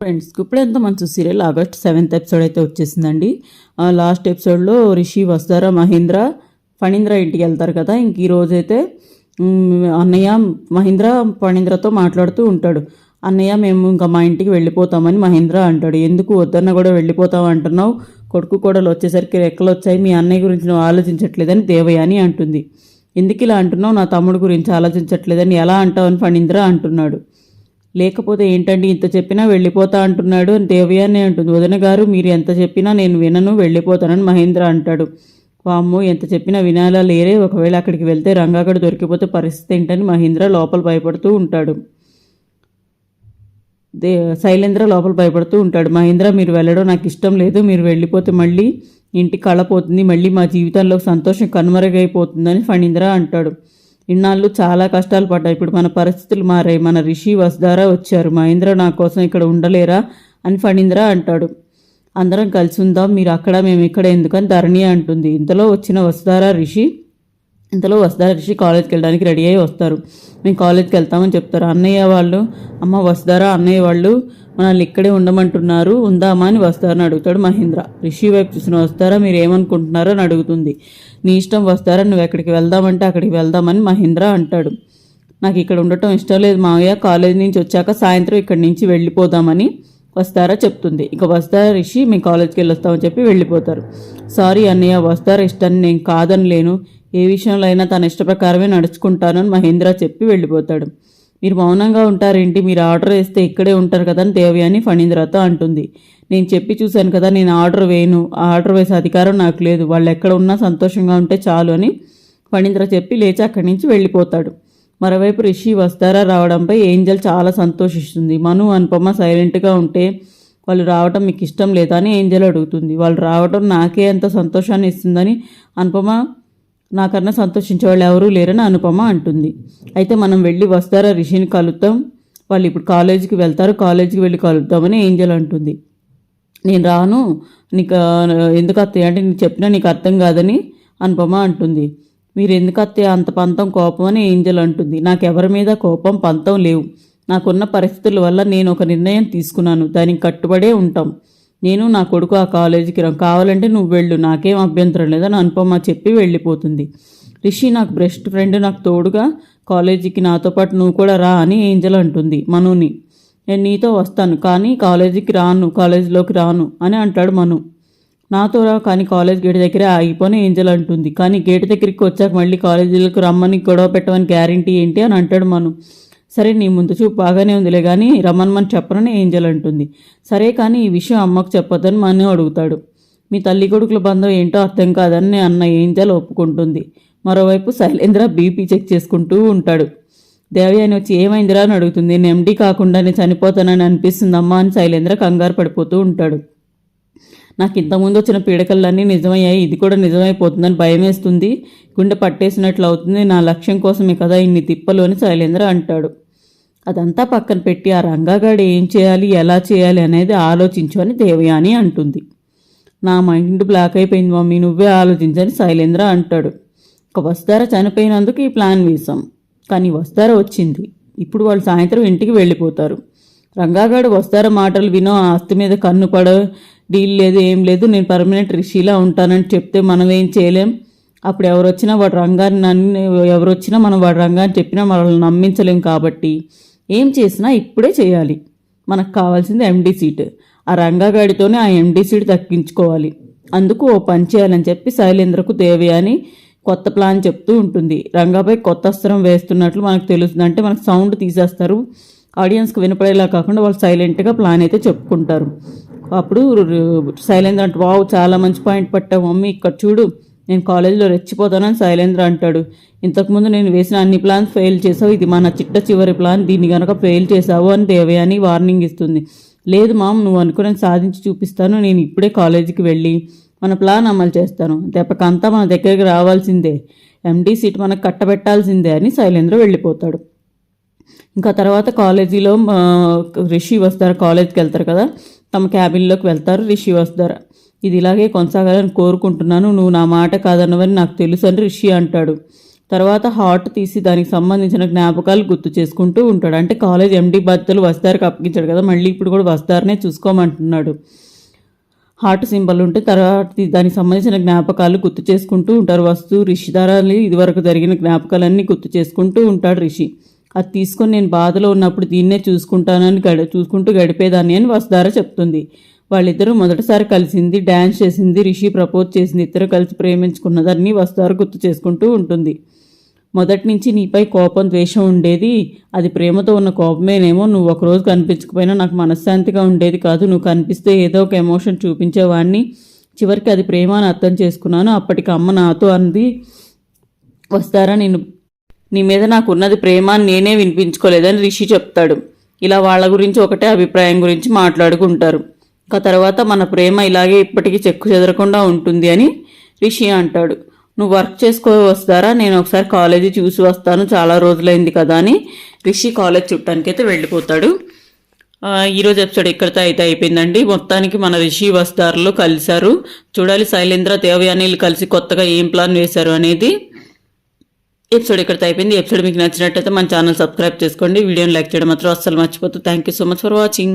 Friends ఇప్పుడు ఎంత మంచి సీరియల్ ఆగస్ట్ సెవెంత్ ఎపిసోడ్ అయితే వచ్చేసిందండి. ఆ లాస్ట్ ఎపిసోడ్లో రిషి వస్తారా మహేంద్ర ఫణీంద్ర ఇంటికి వెళ్తారు కదా. ఇంక ఈరోజైతే అన్నయ్య మహేంద్ర ఫణీంద్రతో మాట్లాడుతూ ఉంటాడు. అన్నయ్య మేము ఇంకా మా ఇంటికి వెళ్ళిపోతామని మహేంద్ర అంటాడు. ఎందుకు వద్దన్న కూడా వెళ్ళిపోతాం అంటున్నావు? కొడుకు కోడలు వచ్చేసరికి రెక్కలు వచ్చాయి మీ అన్నయ్య గురించి నువ్వు ఆలోచించట్లేదని అని అంటుంది. ఎందుకు ఇలా అంటున్నావు? నా తమ్ముడు గురించి ఆలోచించట్లేదని ఎలా అంటావని ఫణీంద్ర అంటున్నాడు. లేకపోతే ఏంటండి ఇంత చెప్పినా వెళ్ళిపోతా అంటున్నాడు. అని దేవయాని అంటుంది వదిన గారు మీరు ఎంత చెప్పినా నేను వినను వెళ్ళిపోతానని మహేంద్ర అంటాడు. వామ్మో ఎంత చెప్పినా వినాలా లేరే ఒకవేళ అక్కడికి వెళ్తే రంగాగడు దొరికిపోతే పరిస్థితి ఏంటని మహేంద్ర లోపల భయపడుతూ ఉంటాడు. దే శైలేంద్ర లోపల భయపడుతూ ఉంటాడు. మహేంద్ర మీరు వెళ్ళడం నాకు ఇష్టం లేదు మీరు వెళ్ళిపోతే మళ్ళీ ఇంటి కళపోతుంది మళ్ళీ మా జీవితంలో సంతోషం కనుమరుగైపోతుందని ఫణీంద్ర అంటాడు. ఇన్నాళ్ళు చాలా కష్టాలు పడ్డాయి. ఇప్పుడు మన పరిస్థితులు మారాయి. మన రిషి వసుధారా వచ్చారు. మహేంద్ర నా కోసం ఇక్కడ ఉండలేరా అని ఫణీంద్ర అంటాడు. అందరం కలిసి ఉందాం. మీరు అక్కడ మేము ఇక్కడ ఎందుకని ధరణి అంటుంది. ఇంతలో వచ్చిన వసుధారా రిషి ఇంతలో వసుధార రిషి కాలేజ్కి వెళ్ళడానికి రెడీ అయ్యి వస్తారు. మేము కాలేజ్కి వెళ్తామని చెప్తారు. అన్నయ్య వాళ్ళు అమ్మ వసుధారా అన్నయ్య వాళ్ళు మనల్ని ఇక్కడే ఉండమంటున్నారు ఉందామా అని వస్తారని అడుగుతాడు మహేంద్ర. రిషి వైపు చూసిన వస్తారా మీరు ఏమనుకుంటున్నారో అని అడుగుతుంది. నీ ఇష్టం వస్తారా నువ్వు ఎక్కడికి వెళ్దామంటే అక్కడికి వెళ్దామని మహేంద్ర అంటాడు. నాకు ఇక్కడ ఉండటం ఇష్టం లేదు మావయ్య కాలేజ్ నుంచి వచ్చాక సాయంత్రం ఇక్కడి నుంచి వెళ్ళిపోదామని వస్తారా చెప్తుంది. ఇక వస్తారా రిషి మీ కాలేజ్కి వెళ్ళొస్తామని చెప్పి వెళ్ళిపోతారు. సారీ అన్నయ్య వస్తారా ఇష్టాన్ని నేను కాదని లేను ఏ విషయంలో అయినా తన ఇష్ట ప్రకారమే నడుచుకుంటానని మహేంద్ర చెప్పి వెళ్ళిపోతాడు. మీరు మౌనంగా ఉంటారేంటి? మీరు ఆర్డర్ వేస్తే ఇక్కడే ఉంటారు కదా అని దేవయాని ఫణీంద్రతో అంటుంది. నేను చెప్పి చూశాను కదా నేను ఆర్డర్ వేయను. ఆర్డర్ వేసే అధికారం నాకు లేదు. వాళ్ళు ఎక్కడ ఉన్నా సంతోషంగా ఉంటే చాలు అని ఫణీంద్ర చెప్పి లేచి అక్కడి నుంచి వెళ్ళిపోతాడు. మరోవైపు రిషి వస్తారా రావడంపై ఏంజల్ చాలా సంతోషిస్తుంది. మను అనుపమ సైలెంట్గా ఉంటే వాళ్ళు రావటం మీకు ఇష్టం లేదా అని ఏంజల్ అడుగుతుంది. వాళ్ళు రావటం నాకే ఎంత సంతోషాన్ని ఇస్తుందని అనుపమ నాకన్నా సంతోషించే వాళ్ళు ఎవరూ లేరని అనుపమ అంటుంది. అయితే మనం వెళ్ళి వస్తారా రిషిని కలుద్దాం? వాళ్ళు ఇప్పుడు కాలేజీకి వెళ్తారు కాలేజీకి వెళ్ళి కలుద్దామని ఏంజల్ అంటుంది. నేను రాను నీకు ఎందుకు అత్తయ్య? అంటే నీకు చెప్పినా నీకు అర్థం కాదని అనుపమ అంటుంది. మీరు ఎందుకు అత్తయ్య అంత పంతం కోపం అని ఏంజల్ అంటుంది. నాకు ఎవరి మీద కోపం పంతం లేవు. నాకున్న పరిస్థితుల వల్ల నేను ఒక నిర్ణయం తీసుకున్నాను. దానికి కట్టుబడే ఉంటాం. నేను నా కొడుకు ఆ కాలేజీకి రా కావాలంటే నువ్వు వెళ్ళు. నాకేం అభ్యంతరం లేదని అనుపమ చెప్పి వెళ్ళిపోతుంది. రిషి నాకు బెస్ట్ ఫ్రెండ్ నాకు తోడుగా కాలేజీకి నాతో పాటు నువ్వు కూడా రా అని ఏంజల్ అంటుంది మనుని. నేను నీతో వస్తాను కానీ కాలేజీకి రాను కాలేజీలోకి రాను అని అంటాడు మను. నాతో రా కానీ కాలేజ్ గేట్ దగ్గరే ఆగిపోని ఏంజల్ అంటుంది. కానీ గేట్ దగ్గరికి వచ్చాక మళ్ళీ కాలేజీలకు రమ్మని గొడవ పెట్టమని గ్యారంటీ ఏంటి అని అంటాడు మను. సరే నీ ముందు చూపు బాగానే ఉందిలే కానీ రమ్మనమని చెప్పనని ఏంజల్ అంటుంది. సరే కానీ ఈ విషయం అమ్మకు చెప్పొద్దని మను అడుగుతాడు. మీ తల్లి కొడుకుల బంధం ఏంటో అర్థం కాదని అన్న ఏంజల్ ఒప్పుకుంటుంది. మరోవైపు శైలేంద్ర బీపీ చెక్ చేసుకుంటూ ఉంటాడు. దేవి అని వచ్చి ఏమైందిరా? అని అడుగుతుంది. నేను ఎండీ కాకుండానే చనిపోతానని అనిపిస్తుందమ్మా అని శైలేంద్ర కంగారు పడిపోతూ ఉంటాడు. నాకు ఇంతకుముందు వచ్చిన పీడకలన్నీ నిజమయ్యాయి. ఇది కూడా నిజమైపోతుందని భయమేస్తుంది. గుండె పట్టేసినట్లు అవుతుంది. నా లక్ష్యం కోసమే కదా ఇన్ని తిప్పలు అని శైలేంద్ర అంటాడు. అదంతా పక్కన పెట్టి ఆ రంగాగాడు ఏం చేయాలి ఎలా చేయాలి అనేది ఆలోచించు అని దేవయాని అంటుంది. నా మైండ్ బ్లాక్ అయిపోయింది మమ్మీ నువ్వే ఆలోచించని శైలేంద్ర అంటాడు. ఒక వస్తార చనిపోయినందుకు ఈ ప్లాన్ వేసాం కానీ వస్తార వచ్చింది. ఇప్పుడు వాళ్ళు సాయంత్రం ఇంటికి వెళ్ళిపోతారు. రంగాగాడు వస్తార మాటలు వినో ఆస్తి మీద కన్ను పడ డీల్ లేదు ఏం లేదు నేను పర్మనెంట్ రిషిలా ఉంటానని చెప్తే మనం ఏం చేయలేం? అప్పుడు ఎవరు వచ్చినా వాడు రంగాన్ని నన్ను ఎవరు వచ్చినా మనం వాడు రంగాన్ని చెప్పినా మనల్ని నమ్మించలేం కాబట్టి. ఏం చేసినా ఇప్పుడే చేయాలి. మనకు కావాల్సింది ఎండీ సీట్ ఆ రంగాగాడితోనే ఆ ఎండీ సీట్ దక్కించుకోవాలి అందుకు ఓ పని చేయాలని చెప్పి శైలేంద్రకు దేవయాని కొత్త ప్లాన్ చెప్తూ ఉంటుంది. రంగాపై కొత్త అస్త్రం వేస్తున్నట్లు మనకు తెలుస్తుంది. అంటే మనకు సౌండ్ తీసేస్తారు. ఆడియన్స్కి వినపడేలా కాకుండా వాళ్ళు సైలెంట్గా ప్లాన్ అయితే చెప్పుకుంటారు. అప్పుడు శైలేంద్ర అంటే వావ్ చాలా మంచి పాయింట్ పట్టావు మమ్మీ. ఇక్కడ చూడు నేను కాలేజీలో రెచ్చిపోతానని శైలేంద్ర అంటాడు. ఇంతకుముందు నేను వేసిన అన్ని ప్లాన్స్ ఫెయిల్ చేసావు. ఇది మన చిట్ట చివరి ప్లాన్. దీన్ని గనక ఫెయిల్ చేసావు అని దేవయాని వార్నింగ్ ఇస్తుంది. లేదు మామ్ నువ్వు అనుకుని సాధించి చూపిస్తాను. నేను ఇప్పుడే కాలేజీకి వెళ్ళి మన ప్లాన్ అమలు చేస్తాను. దెబ్బకంతా మన దగ్గరికి రావాల్సిందే. ఎండీ సీట్ మనకు కట్టబెట్టాల్సిందే అని శైలేంద్ర వెళ్ళిపోతాడు. ఇంకా తర్వాత కాలేజీలో రిషి వస్తారు. కాలేజ్కి వెళ్తారు కదా. తమ క్యాబిన్లోకి వెళ్తారు రిషి వస్తారు. ఇది ఇలాగే కొనసాగాలని కోరుకుంటున్నాను. నువ్వు నా మాట కాదన్నవని నాకు తెలుసు అని రిషి అంటాడు. తర్వాత హార్ట్ తీసి దానికి సంబంధించిన జ్ఞాపకాలు గుర్తు చేసుకుంటూ ఉంటాడు. అంటే కాలేజ్ ఎండి బాధ్యతలు వస్తారికి అప్పగించాడు కదా మళ్ళీ ఇప్పుడు కూడా వస్తారనే చూసుకోమంటున్నాడు. హార్ట్ సింబల్ ఉంటే తర్వాత దానికి సంబంధించిన జ్ఞాపకాలు గుర్తు చేసుకుంటూ ఉంటారు. వస్తు రిషిదారాలు ఇదివరకు జరిగిన జ్ఞాపకాలన్నీ గుర్తు చేసుకుంటూ ఉంటాడు రిషి. అది తీసుకొని నేను బాధలో ఉన్నప్పుడు దీన్నే చూసుకుంటానని గడి చూసుకుంటూ గడిపేదాన్ని అని వసుధార చెప్తుంది. వాళ్ళిద్దరూ మొదటిసారి కలిసింది డ్యాన్స్ చేసింది రిషి ప్రపోజ్ చేసింది ఇద్దరు కలిసి ప్రేమించుకున్నదాన్ని వస్తారు గుర్తు చేసుకుంటూ ఉంటుంది. మొదటి నుంచి నీపై కోపం ద్వేషం ఉండేది. అది ప్రేమతో ఉన్న కోపమేనేమో నువ్వు ఒకరోజు కనిపించకపోయినా నాకు మనశ్శాంతిగా ఉండేది కాదు. నువ్వు కనిపిస్తే ఏదో ఒక ఎమోషన్ చూపించేవాడిని చివరికి అది ప్రేమ అని అర్థం చేసుకున్నాను. అప్పటికి అమ్మ నాతో అంది వస్తారా నేను నీ మీద నాకు ఉన్నది ప్రేమ అని నేనే వినిపించుకోలేదని రిషి చెప్తాడు. ఇలా వాళ్ళ గురించి ఒకటే అభిప్రాయం గురించి మాట్లాడుకుంటారు. ఇక తర్వాత మన ప్రేమ ఇలాగే ఇప్పటికీ చెక్కు చెదరకుండా ఉంటుంది అని రిషి అంటాడు. నువ్వు వర్క్ చేసుకో వస్తారా? నేను ఒకసారి కాలేజీ చూసి వస్తాను. చాలా రోజులైంది కదా అని రిషి కాలేజ్ చుట్టానికి అయితే వెళ్ళిపోతాడు ఈరోజు ఎపిసోడ్ ఇక్కడితో అయితే అయిపోయిందండి. మొత్తానికి మన రిషి వస్తారులు కలిశారు. చూడాలి శైలేంద్ర దేవయానీలు కలిసి కొత్తగా ఏం ప్లాన్ వేశారు అనేది ఎపిసోడ్ ఇక్కడితో అయిపోయింది. ఎపిసోడ్ మీకు నచ్చినట్టయితే మన ఛానల్ సబ్స్క్రైబ్ చేసుకోండి. వీడియోని లైక్ చేయడం మాత్రం అస్సలు మర్చిపోతుంది thank you so much for watching